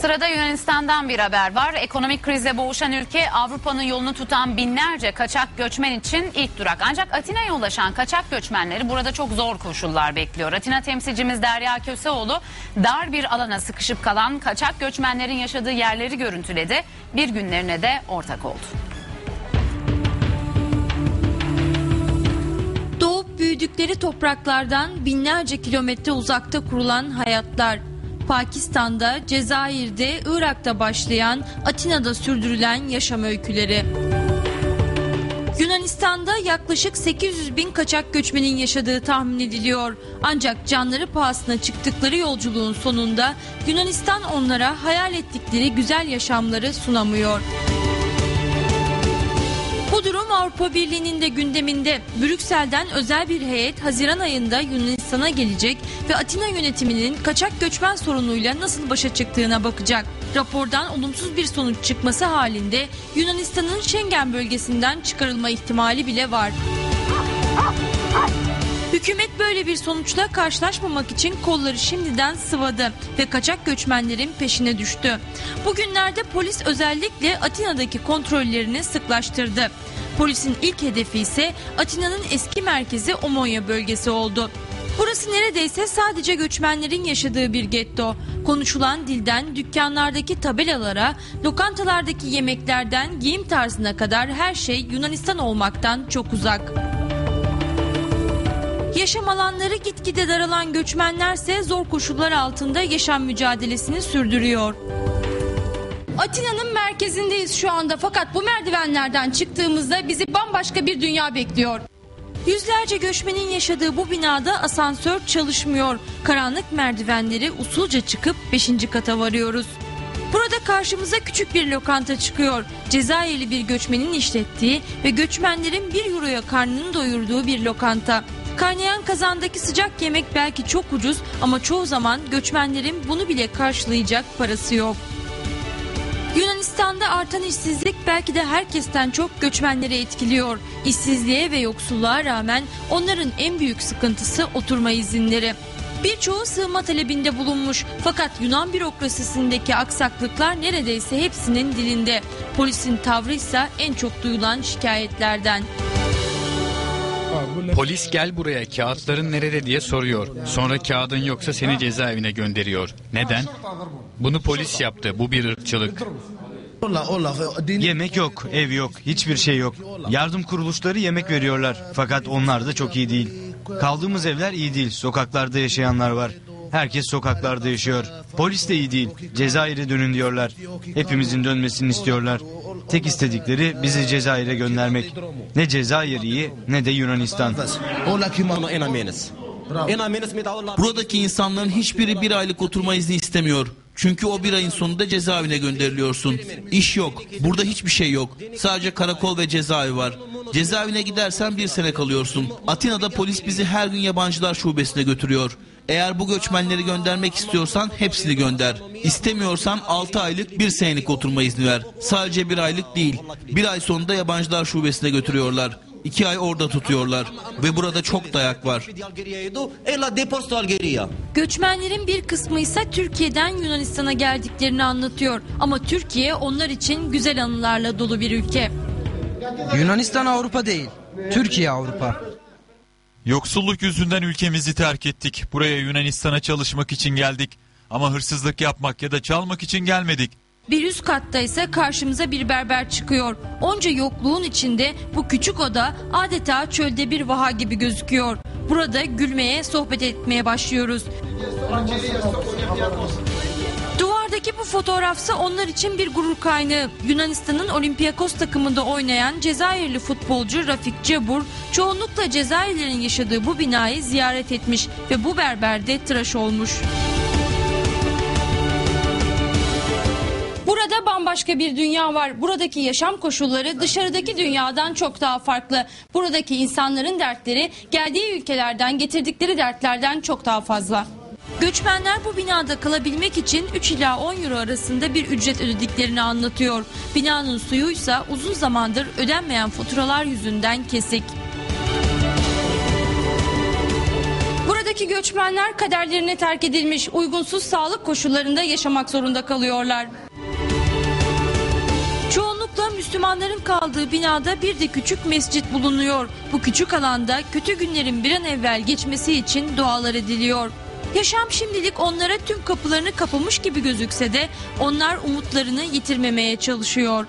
Sırada Yunanistan'dan bir haber var. Ekonomik krize boğuşan ülke Avrupa'nın yolunu tutan binlerce kaçak göçmen için ilk durak. Ancak Atina'ya ulaşan kaçak göçmenleri burada çok zor koşullar bekliyor. Atina temsilcimiz Derya Köseoğlu dar bir alana sıkışıp kalan kaçak göçmenlerin yaşadığı yerleri görüntüledi. Bir günlerine de ortak oldu. Doğup büyüdükleri topraklardan binlerce kilometre uzakta kurulan hayatlar. Pakistan'da, Cezayir'de, Irak'ta başlayan, Atina'da sürdürülen yaşam öyküleri. Yunanistan'da yaklaşık 800 bin kaçak göçmenin yaşadığı tahmin ediliyor. Ancak canları pahasına çıktıkları yolculuğun sonunda Yunanistan onlara hayal ettikleri güzel yaşamları sunamıyor. Avrupa Birliği'nin de gündeminde. Brüksel'den özel bir heyet Haziran ayında Yunanistan'a gelecek ve Atina yönetiminin kaçak göçmen sorunuyla nasıl başa çıktığına bakacak. Rapordan olumsuz bir sonuç çıkması halinde Yunanistan'ın Schengen bölgesinden çıkarılma ihtimali bile var. Hükümet böyle bir sonuçla karşılaşmamak için kolları şimdiden sıvadı ve kaçak göçmenlerin peşine düştü. Bugünlerde polis özellikle Atina'daki kontrollerini sıklaştırdı. Polisin ilk hedefi ise Atina'nın eski merkezi Omonya bölgesi oldu. Burası neredeyse sadece göçmenlerin yaşadığı bir getto. Konuşulan dilden dükkanlardaki tabelalara, lokantalardaki yemeklerden giyim tarzına kadar her şey Yunanistan olmaktan çok uzak. Yaşam alanları gitgide daralan göçmenlerse zor koşullar altında yaşam mücadelesini sürdürüyor. Atina'nın merkezindeyiz şu anda fakat bu merdivenlerden çıktığımızda bizi bambaşka bir dünya bekliyor. Yüzlerce göçmenin yaşadığı bu binada asansör çalışmıyor. Karanlık merdivenleri usulca çıkıp 5. kata varıyoruz. Burada karşımıza küçük bir lokanta çıkıyor. Cezayirli bir göçmenin işlettiği ve göçmenlerin bir euroya karnını doyurduğu bir lokanta. Kaynayan kazandaki sıcak yemek belki çok ucuz ama çoğu zaman göçmenlerin bunu bile karşılayacak parası yok. Yunanistan'da artan işsizlik belki de herkesten çok göçmenleri etkiliyor. İşsizliğe ve yoksulluğa rağmen onların en büyük sıkıntısı oturma izinleri. Birçoğu sığınma talebinde bulunmuş fakat Yunan bürokrasisindeki aksaklıklar neredeyse hepsinin dilinde. Polisin tavrı ise en çok duyulan şikayetlerden. Polis gel buraya kağıtların nerede diye soruyor. Sonra kağıdın yoksa seni cezaevine gönderiyor. Neden? Bunu polis yaptı. Bu bir ırkçılık. Yemek yok, ev yok, hiçbir şey yok. Yardım kuruluşları yemek veriyorlar. Fakat onlar da çok iyi değil. Kaldığımız evler iyi değil. Sokaklarda yaşayanlar var. Herkes sokaklarda yaşıyor. Polis de iyi değil. Cezayir'e dönün diyorlar. Hepimizin dönmesini istiyorlar. Tek istedikleri bizi Cezayir'e göndermek. Ne Cezayir iyi ne de Yunanistan. Buradaki insanların hiçbiri bir aylık oturma izni istemiyor. Çünkü o bir ayın sonunda cezaevine gönderiliyorsun. İş yok. Burada hiçbir şey yok. Sadece karakol ve cezaevi var. Cezaevine gidersen bir sene kalıyorsun. Atina'da polis bizi her gün yabancılar şubesine götürüyor. Eğer bu göçmenleri göndermek istiyorsan hepsini gönder. İstemiyorsan 6 aylık bir senelik oturma izni ver. Sadece bir aylık değil. Bir ay sonunda yabancılar şubesine götürüyorlar. İki ay orada tutuyorlar. Ve burada çok dayak var. Göçmenlerin bir kısmı ise Türkiye'den Yunanistan'a geldiklerini anlatıyor. Ama Türkiye onlar için güzel anılarla dolu bir ülke. Yunanistan Avrupa değil. Türkiye Avrupa. Yoksulluk yüzünden ülkemizi terk ettik. Buraya Yunanistan'a çalışmak için geldik. Ama hırsızlık yapmak ya da çalmak için gelmedik. Bir üst katta ise karşımıza bir berber çıkıyor. Onca yokluğun içinde bu küçük oda adeta çölde bir vaha gibi gözüküyor. Burada gülmeye, sohbet etmeye başlıyoruz. Bu fotoğrafsa onlar için bir gurur kaynağı. Yunanistan'ın Olympiakos takımında oynayan Cezayirli futbolcu Rafik Cebur çoğunlukla Cezayirlerin yaşadığı bu binayı ziyaret etmiş ve bu berberde tıraş olmuş. Burada bambaşka bir dünya var. Buradaki yaşam koşulları dışarıdaki dünyadan çok daha farklı. Buradaki insanların dertleri geldiği ülkelerden getirdikleri dertlerden çok daha fazla. Göçmenler bu binada kalabilmek için 3 ila 10 euro arasında bir ücret ödediklerini anlatıyor. Binanın suyuysa uzun zamandır ödenmeyen faturalar yüzünden kesik. buradaki göçmenler kaderlerine terk edilmiş uygunsuz sağlık koşullarında yaşamak zorunda kalıyorlar. Çoğunlukla Müslümanların kaldığı binada bir de küçük mescit bulunuyor. Bu küçük alanda kötü günlerin bir an evvel geçmesi için dualar ediliyor. Yaşam şimdilik onlara tüm kapılarını kapamış gibi gözükse de onlar umutlarını yitirmemeye çalışıyor.